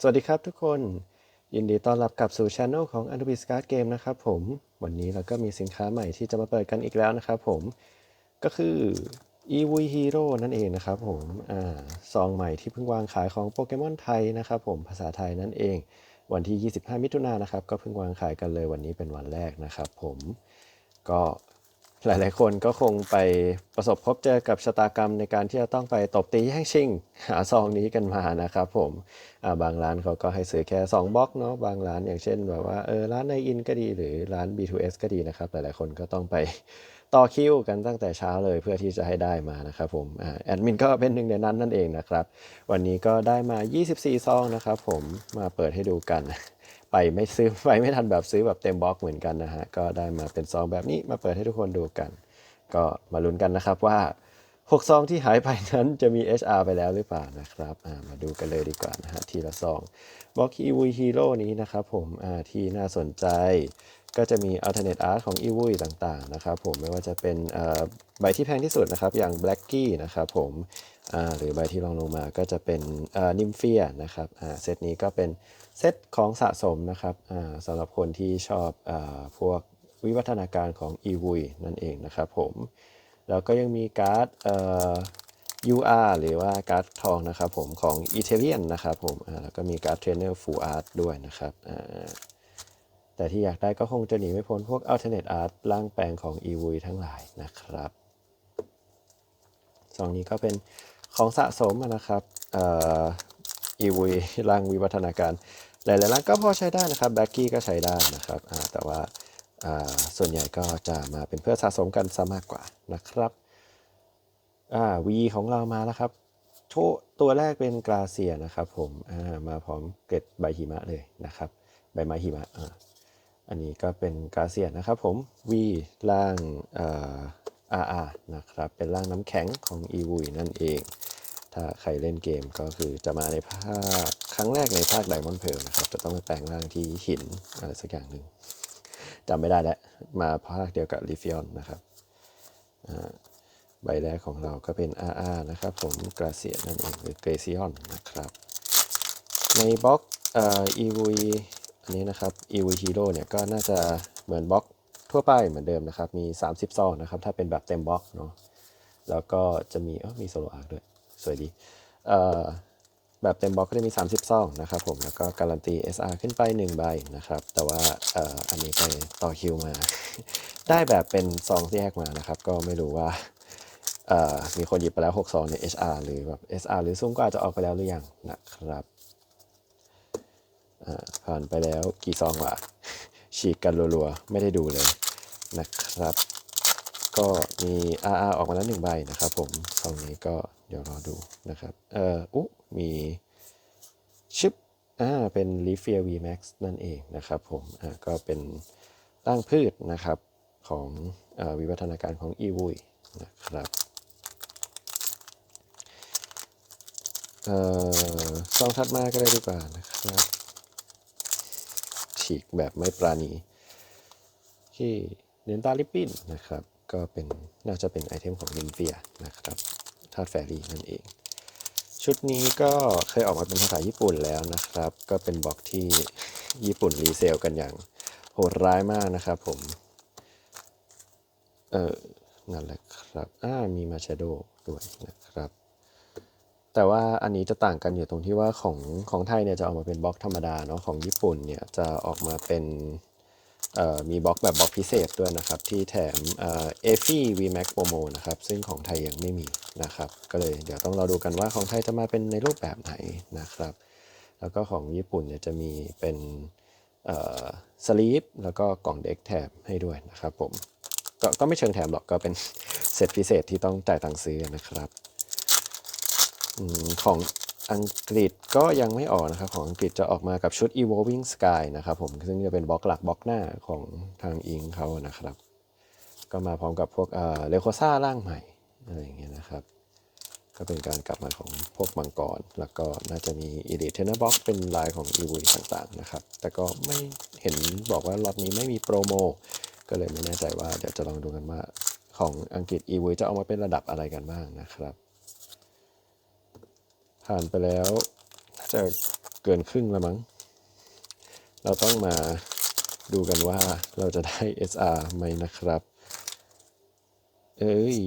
สวัสดีครับทุกคน ยินดีต้อนรับกลับสู่ช anel ของ a n u b i s Card Game นะครับผม วันนี้เราก็มีสินค้าใหม่ที่จะมาเปิดกันอีกแล้วนะครับผม ก็คือ e v Hero นั่นเองนะครับผมอ่าซองใหม่ที่เพิ่งวางขายของโปเกมอนไทยนะครับผมภาษาไทยนั่นเอง วันที่ 25 มิถุนายนนะครับ ก็เพิ่งวางขายกันเลยวันนี้เป็นวันแรกนะครับผมก็ หลาย ๆ คนก็คงไปประสบพบเจอกับชะตากรรมในการที่จะต้องไปตบตีแย่งชิง หาซองนี้กันมานะครับผมบางร้านเขาก็ให้ซื้อแค่2บล็อกเนาะบางร้านอย่างเช่นแบบว่าเออร้านในอินก็ดีหรือร้าน B2S ก็ดีนะครับ หลาย ๆ คนก็ต้องไปต่อคิวกันตั้งแต่เช้าเลยเพื่อที่จะให้ได้มานะครับผมอแอดมินก็เป็นหนึ่งในนั้นนั่นเองนะครับ วันนี้ก็ได้มา 24 ซองนะครับผมมาเปิดให้ดูกัน ไปไม่ซื้อไปไม่ทันแบบซื้อแบบเต็มบล็อกเหมือนกันนะฮะก็ได้มาเป็นซองแบบนี้มาเปิดให้ทุกคนดูกัน ก็มาลุ้นกันนะครับว่า6ซองที่หายไปนั้นจะมี HR ไปแล้วหรือเปล่านะครับมาดูกันเลยดีกว่านะฮะทีละซองบล็อกฮีวีฮีโร่นี้นะครับผมที่น่าสนใจ ก็จะมี alternate art ของ e v ต่างๆนะครับผมไม่ว่าจะเป็นใบที่แพงที่สุดนะครับอย่าง Blackie นะครับผมหรือใบที่รองลงมาก็จะเป็นนิมเฟียนะครับเซตนี้ก็เป็นเซตของสะสมนะครับสำหรับคนที่ชอบอพวกวิวัฒนาการของ e v นั่นเองนะครับผมแล้วก็ยังมีการ์ดเอ่อ UR หรือว่าการ์ดทองนะครับผมของ e t e r i a n นนะครับผมแล้วก็มีการ์ดเทรนเนอร์ Full Art ด้วยนะครับ แต่ที่อยากได้ก็คงจะหนีไม่พ้นพวก Alternate Art ร่างแปลงของ e v ทั้งหลายนะครับสองนี้ก็เป็นของสะสมนะครับเอ่อ e v ร่างวิวัฒนาการ หลายๆร่างก็พอใช้ได้นะครับแบ็กกี้ก็ใช้ได้นะครับแต่ว่าส่วนใหญ่ก็จะมาเป็นเพื่อสะสมกันซะมากกว่านะครับอ่าวีของเรามาแล้วครับโชตัวแรกเป็นกราเซียนะครับผมมาพร้อมเกล็ดใบหิมะเลยนะครับ ใบไม้หิมะ อันนี้ก็เป็นกาเซียนะครับผมวีล่างอ่าอานะครับ เป็นร่างน้ำแข็งของอีวุยนั่นเอง ถ้าใครเล่นเกมก็คือจะมาในภาคครั้งแรกในภาคไดมอนด์เพลนะครับ จะต้องไปแปลงร่างที่หินอะไรสักอย่างหนึ่งจำไม่ได้แล้วมาภาคเดียวกับลิฟิออนนะครับใบแรกของเราก็เป็น RR นะครับผมกราเซียนั่นเองหรือเกรซิออนนะครับ ในบล็อกเอ่อ EV อันนี้นะครับ EV Hero เนี่ยก็น่าจะเหมือนบล็อกทั่วไปเหมือนเดิมนะครับ มี 30ซองนะครับ ถ้าเป็นแบบเต็มบล็อกเนาะแล้วก็จะมีเออมีโซโลอาร์ด้วย สวยดีเอ่อแบบเต็มบล็อกก็จะมี 30ซองนะครับผม แล้วก็การันตี SR ขึ้นไป1ใบนะครับ แต่ว่าเอ่ออันนี้ไปต่อคิวมา ได้แบบเป็นซองที่แยกมานะครับ ก็ไม่รู้ว่าเอ่อมีคนหยิบไปแล้ว6ซองใน HR หรือแบบ SR หรือซุ้มก็อาจจะออกไปแล้วหรือยังนะครับ ผ่านไปแล้วกี่ซองวะฉีกกันรัวๆ ไม่ได้ดูเลยนะครับ ก็มี RR ออกมาแล้วหนึ่งใบนะครับผมซองนี้ก็เดี๋ยวรอดูนะครับ เอออุ๊มีชิปอ่าเป็น l e a f i a V Max นั่นเองนะครับผมอ่าก็เป็นตั้งพืชนะครับของอวิวัฒนาการของ e v ุยนะครับเอ่อซองถัดมาก็ได้ดีกว่านะครับ ฉีกแบบไม่ปราณี ที่เดนตาลิปปินนะครับ ก็เป็นน่าจะเป็นไอเทมของนิมเฟียนะครับธาตุแฟรี่นั่นเอง ชุดนี้ก็เคยออกมาเป็นภาษาญี่ปุ่นแล้วนะครับ ก็เป็นบล็อกที่ญี่ปุ่นรีเซลกันอย่างโหดร้ายมากนะครับผม เออนั่นแหละครับ อ่า มีมาชาโดด้วยนะครับ แต่ว่าอันนี้จะต่างกันอยู่ตรงที่ว่าของของไทยเนี่ยจะออกมาเป็นบล็อกธรรมดาเนาะของญี่ปุ่นเนี่ยจะออกมาเป็นมีบล็อกแบบบล็อกพิเศษด้วยนะครับ ที่แถมเอ่อเอฟี่ VMAX Promo นะครับ ซึ่งของไทยยังไม่มีนะครับ ก็เลยเดี๋ยวต้องรอดูกันว่าของไทยจะมาเป็นในรูปแบบไหนนะครับ แล้วก็ของญี่ปุ่นเนี่ยจะมีเป็นสลีปแล้วก็กล่องเด็กแถมให้ด้วยนะครับผมก็ก็ไม่เชิงแถมหรอกก็เป็นเซตพิเศษที่ต้องจ่ายตังค์ซื้อนะครับ ของอังกฤษก็ยังไม่ออกนะครับ ของอังกฤษจะออกมากับชุด Evolving Sky นะครับผมซึ่งจะเป็นบล็อกหลักบล็อกหน้าของทางอิงเขานะครับ ก็มาพร้อมกับพวกเอ่อเลโคซ่าร่างใหม่อะไรอย่างเงี้ยนะครับ ก็เป็นการกลับมาของพวกมังกร แล้วก็น่าจะมี Elite Trainer Box เป็นลายของ e v ต่างๆนะครับ แต่ก็ไม่เห็นบอกว่าล็อตนี้ไม่มีโปรโมก็เลยไม่แน่ใจว่าเดี๋ยวจะลองดูกันว่าของอังกฤษ e v จะออกมาเป็นระดับอะไรกันบ้างนะครับ ผ่านไปแล้วจะเกินครึ่งแล้วมั้ง เราต้องมาดูกันว่าเราจะได้ SR ไหมนะครับ เอ้ย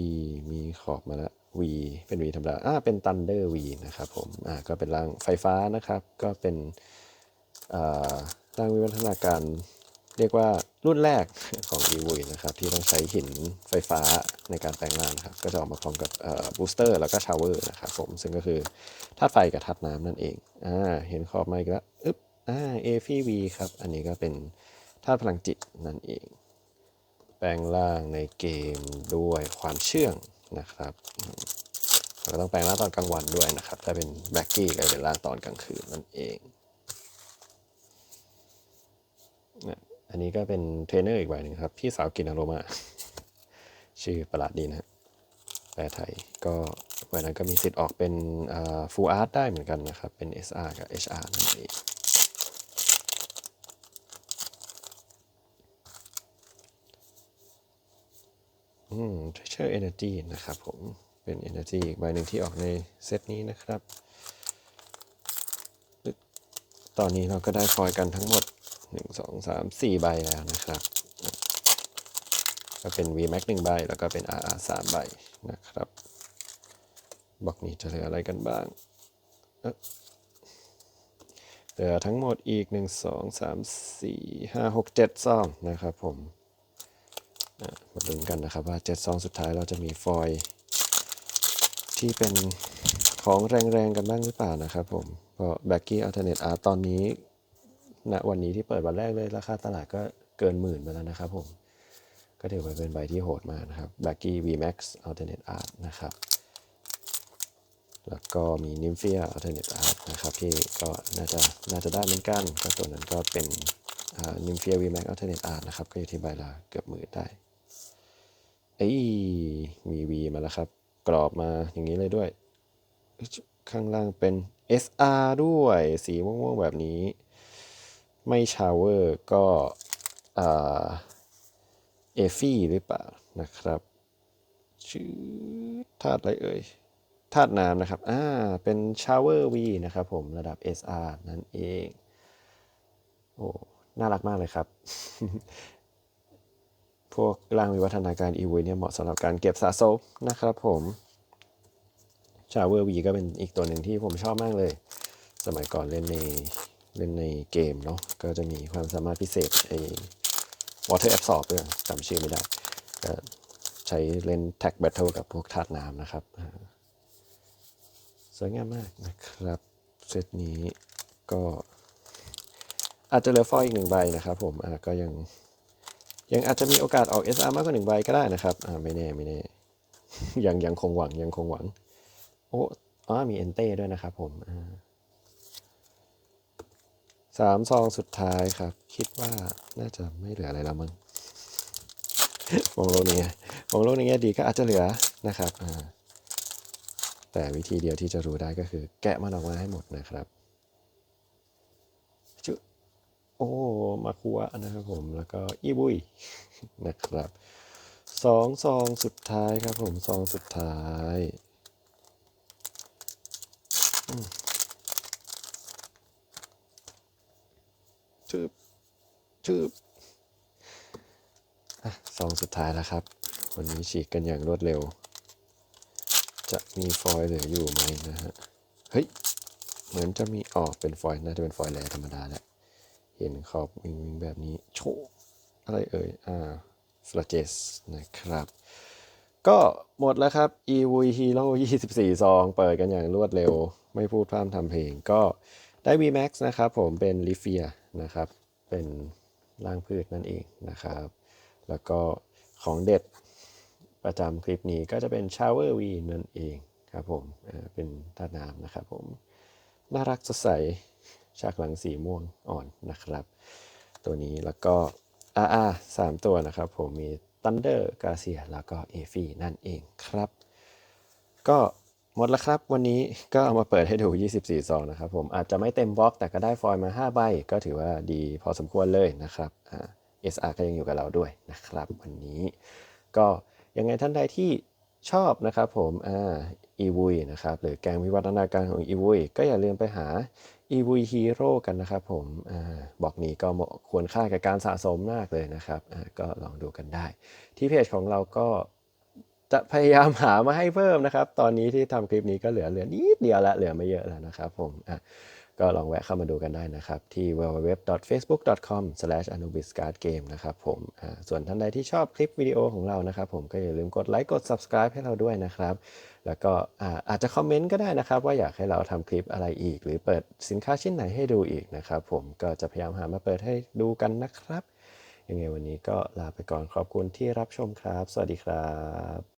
มีขอบมาแล้ว V เป็น V ธรรมดา อ่า เป็น Thunder V นะครับผม อ่า ก็เป็นร่างไฟฟ้านะครับ ก็เป็น อ่า ร่างวิวัฒนาการ เรียกว่ารุ่นแรกของ e v นะครับ ที่ต้องใช้หินไฟฟ้าในการแปลงร่างนครับ ก็จะออกมาพร้อมกับบูสเตอร์แล้วก็ชาวเวอร์นะครับผม ซึ่งก็คือธาตุไฟกับธาตุน้ำนั่นเองอ่าเห็นขอบมาอีกแล้วอึ๊บอ่า a f v ครับ อันนี้ก็เป็นธาตุพลังจิตนั่นเอง แปลงร่างในเกมด้วยความเชื่องนะครับแล้วก็ต้องแปลงร่างตอนกลางวันด้วยนะครับ ถ้าเป็นแบ็กกี้ก็เป็นร่างตอนกลางคืนนั่นเองนะ อันนี้ก็เป็นเทรนเนอร์อีกใบหนึ่งครับ พี่สาวกินอารมา ชื่อประหลาดดีนะแปลไทยก็วันนั้นก็มีสิทธิ์ออกเป็นฟูลอาร์ตได้เหมือนกันนะครับ เป็น SR กับ HR นั่นเองอืม Treasure Energy นะครับผม เป็น Energy อีกใบหนึ่งที่ออกในเซตนี้นะครับ ตอนนี้เราก็ได้ฟอยล์กันทั้งหมด 1 2 3 4ใบแล้วนะครับ ก็เป็น VMAX 1ใบ แล้วก็เป็น RR 3ใบนะครับบล็อกนี้จะเหลืออะไรกันบ้างเหลือทั้งหมดอีก 1 2 3 4 5 6 7ซองนะครับผมมาลุ้นกันนะครับว่าเจ็ดซองสุดท้ายเราจะมีฟอยที่เป็นของแรงๆกันบ้างหรือเปล่านะครับผม เพราะแบ็กกี้อัลเทอร์เนทอาร์ตอนนี้ ณวันนี้ที่เปิดวันแรกเลยราคาตลาดก็เกินหมื่นไปแล้วนะครับผมก็ถือว่าเป็นใบที่โหดมากนะครับแบ็กกี้ VMAX Alternate Art นะครับ แล้วก็มี Nymphia Alternate Art นะครับ ที่ก็น่าจะน่าจะได้เหมือนกันก็ตัวนั้นก็เป็นอ่า Nymphia VMAX Alternate Art นะครับ ก็อยู่ที่ใบละเกือบหมื่นได้เอ้ยมี V มาแล้วครับ กรอบมาอย่างนี้เลยด้วย ข้างล่างเป็น SR ด้วย สีม่วงๆแบบนี้ ไม่ชาวเวอร์ก็เอฟี่หรือเปล่านะครับชื่อธาตุอะไรเอ่ยธาตุน้ำนะครับอ่าเป็นชาวเวอร์ V นะครับผมระดับ SR นั่นเองโอ้น่ารักมากเลยครับ พวกร่างวิวัฒนาการอีวีเนี่ยเหมาะสำหรับการเก็บสะสมนะครับผมชาวเวอร์วีก็เป็นอีกตัวหนึ่งที่ผมชอบมากเลย สมัยก่อนเล่นใน เล่นในเกมเนาะก็จะมีความสามารถพิเศษไอ้ water absorb ด้วยจำชื่อไม่ได้ก็ใช้เล่น tag battle กับพวกธาตุน้ำนะครับ สวยงามมากนะครับ เซตนี้ก็อาจจะเหลือฟอยอีกหนึ่งใบนะครับผมก็ยังยังอาจจะมีโอกาสออก SR มากกว่าหนึ่งใบก็ได้นะครับไม่แน่ไม่แน่ยังยังคงหวังยังคงหวัง โอ้อ๋อมีเอนเต้ด้วยนะครับผมอ่า สามซองสุดท้ายครับ คิดว่าน่าจะไม่เหลืออะไรแล้วมั้งมองโลกนี้มองโลกในแง่ดีก็อาจจะเหลือนะครับแต่วิธีเดียวที่จะรู้ได้ก็คือ แกะมันออกมาให้หมดนะครับจุโอ้มาคัวนะครับผมแล้วก็อีบุยนะครับสองซองสุดท้ายครับผมซองสุดท้ายอืม ชืบชืบอะซองสุดท้ายแล้วครับ วันนี้ฉีกกันอย่างรวดเร็ว จะมีฟอยล์เหลืออยู่ไหมนะฮะ เฮ้ย เหมือนจะมีออกเป็นฟอยล์น่าจะเป็นฟอยล์แร่ธรรมดาแหละเห็นขอบวิงวิงแบบนี้ โชว์อะไรเอ่ย อ่าฟลาเจสนะครับ ก็หมดแล้วครับ e v Hero 24 ซอง เปิดกันอย่างรวดเร็ว ไม่พูดพร่ำทำเพลงก็ได้ VMAX นะครับผมเป็นลิเฟีย นะครับ เป็นร่างพืชนั่นเองนะครับ แล้วก็ของเด็ดประจำคลิปนี้ก็จะเป็น Shower V นั่นเองครับผมเป็นธาตุน้ำนะครับผม น่ารักสดใสฉากหลังสีม่วงอ่อนนะครับ ตัวนี้แล้วก็ RR สามตัวนะครับ ผมมี Thunder g a r c i a แล้วก็ a f i นั่นเองครับ ก็ หมดแล้วครับ วันนี้ก็เอามาเปิดให้ดู 24 ซองนะครับผมอาจจะไม่เต็มบล็อก แต่ก็ได้ฟอยล์มา 5 ใบ ก็ถือว่าดีพอสมควรเลยนะครับอ่า SR ก็ยังอยู่กับเราด้วยนะครับ วันนี้ก็ยังไงท่านใดที่ชอบนะครับผมอ่าอีวุยนะครับหรือแกงวิวัฒนาการของอีวุยก็อย่าลืมไปหา e v Hero กันนะครับผมอบอกนี้ก็ควรค่ากับการสะสมมากเลยนะครับก็ลองดูกันได้ ที่เพจของเราก็ จะพยายามหามาให้เพิ่มนะครับ ตอนนี้ที่ทำคลิปนี้ก็เหลือเหลือนิดเดียวละเหลือไม่เยอะแล้วนะครับผมอะก็ลองแวะเข้ามาดูกันได้นะครับ ที่ www.facebook.com/anubiscardgame นะครับผมอ่าส่วนท่านใดที่ชอบคลิปวิดีโอของเรานะครับผมก็อย่าลืมกดไลค์กด subscribe ให้เราด้วยนะครับ แล้วก็อาอาจจะคอมเมนต์ก็ได้นะครับ ว่าอยากให้เราทำคลิปอะไรอีก หรือเปิดสินค้าชิ้นไหนให้ดูอีกนะครับผมก็จะพยายามหามาเปิดให้ดูกันนะครับ ยังไงวันนี้ก็ลาไปก่อนขอบคุณที่รับชมครับ สวัสดีครับ